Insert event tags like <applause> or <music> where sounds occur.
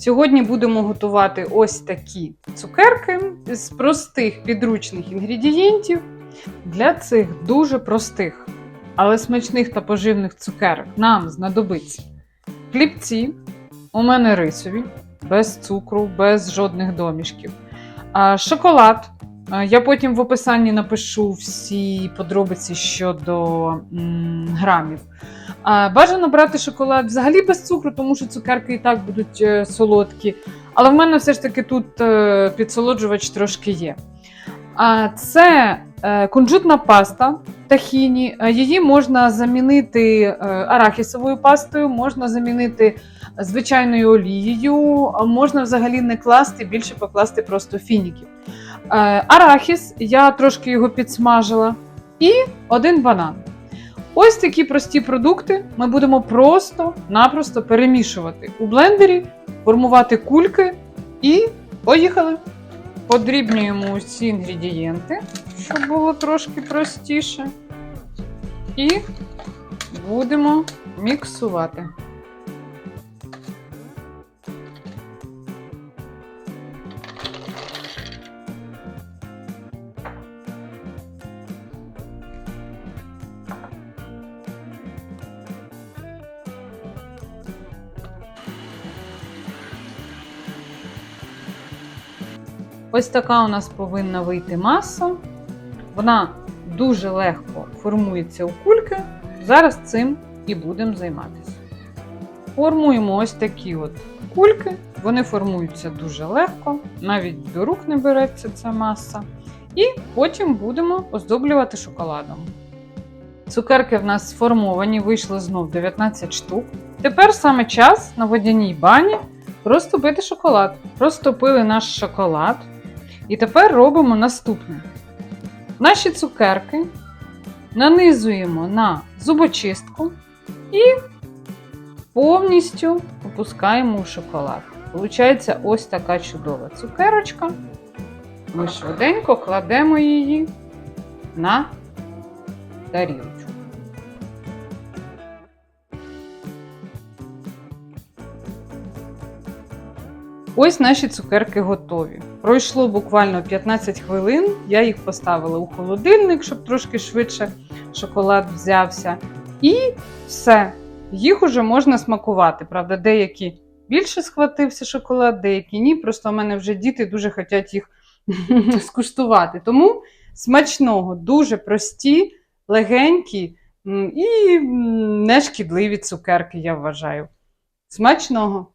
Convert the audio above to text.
Сьогодні будемо готувати ось такі цукерки з простих підручних інгредієнтів. Для цих дуже простих, але смачних та поживних цукерок нам знадобиться хлібці, у мене рисові, без цукру, без жодних домішків. Шоколад. Я потім в описанні напишу всі подробиці щодо грамів. А, Бажано брати шоколад взагалі без цукру, тому що цукерки і так будуть е, солодкі. Але в мене все ж таки тут е, підсолоджувач трошки є. А це е, кунжутна паста тахіні. Її можна замінити арахісовою пастою, можна замінити звичайною олією, можна взагалі не класти, більше покласти просто фініків. Арахіс, я трошки його підсмажила, і один банан. Ось такі прості продукти ми будемо просто-напросто перемішувати у блендері, формувати кульки і поїхали. Подрібнюємо усі інгредієнти, щоб було трошки простіше. І будемо міксувати. Ось така у нас повинна вийти маса. Вона дуже легко формується у кульки. Зараз цим і будемо займатися. Формуємо ось такі от кульки. Вони формуються дуже легко, навіть до рук не береться ця маса. І потім будемо оздоблювати шоколадом. Цукерки в нас сформовані, вийшло знов 19 штук. Тепер саме час на водяній бані розтопити шоколад. Розтопили наш шоколад. І тепер робимо наступне. Наші цукерки нанизуємо на зубочистку і повністю опускаємо у шоколад. Получається ось така чудова цукерочка. Ми швиденько кладемо її на тарілочку. Ось наші цукерки готові. Пройшло буквально 15 хвилин. Я їх поставила у холодильник, щоб трошки швидше шоколад взявся. І все. Їх уже можна смакувати. Правда, деякі більше схватився шоколад, деякі ні. Просто в мене вже діти дуже хочуть їх <laughs> скуштувати. Тому смачного, дуже прості, легенькі і нешкідливі цукерки, я вважаю. Смачного!